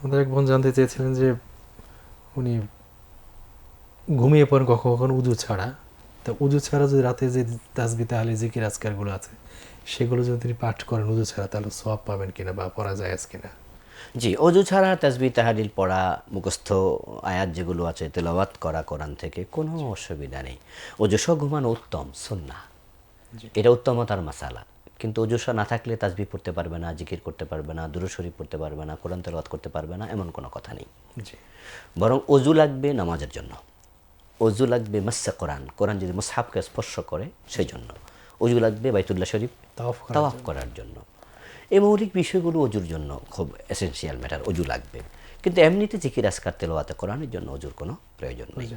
আমাদের এক বোন জানতে চেয়েছিলেন যে উনি ঘুমিয়ে পড়েন কখনো কখনো উজু ছাড়া। তো উজু ছাড়া যদি রাতে যে তাসবি তাহলে জিকির আজকারগুলো আছে সেগুলো যদি তিনি পাঠ করেন উজু ছাড়া তাহলে সব পাবেন কিনা বা পড়া যায় কিনা? জি অজু ছাড়া তাসবি তাহারিল পড়া মুখস্থ আয়াত যেগুলো আছে তেলাওয়াত করা কোরআন থেকে কোনো অসুবিধা নেই। অজুসহ ঘুমানো উত্তম সুন্না এটা উত্তমতার মাসালা। কিন্তু অজুসা না থাকলে তাসবি পড়তে পারবে না জিকির করতে পারবে না দুরু শরীফ পড়তে পারবে না কোরআন তেলাওয়াত করতে পারবে না এমন কোনো কথা নেই। বরং অজু লাগবে নামাজের জন্য। অজু লাগবে মাসা কোরআন। কোরআন যদি মুসাহাবকে স্পর্শ করে সেই জন্য অজু লাগবে বাইতুল্লাহ শরীফ তাওয়াফ করার জন্য। এই মৌলিক বিষয়গুলো অজুর জন্য খুব এসেনশিয়াল ম্যাটার অজু লাগবে। কিন্তু এমনিতে জিকির আসকার তেলোয়াতে কোরআনের জন্য অজুর কোনো প্রয়োজন নেই।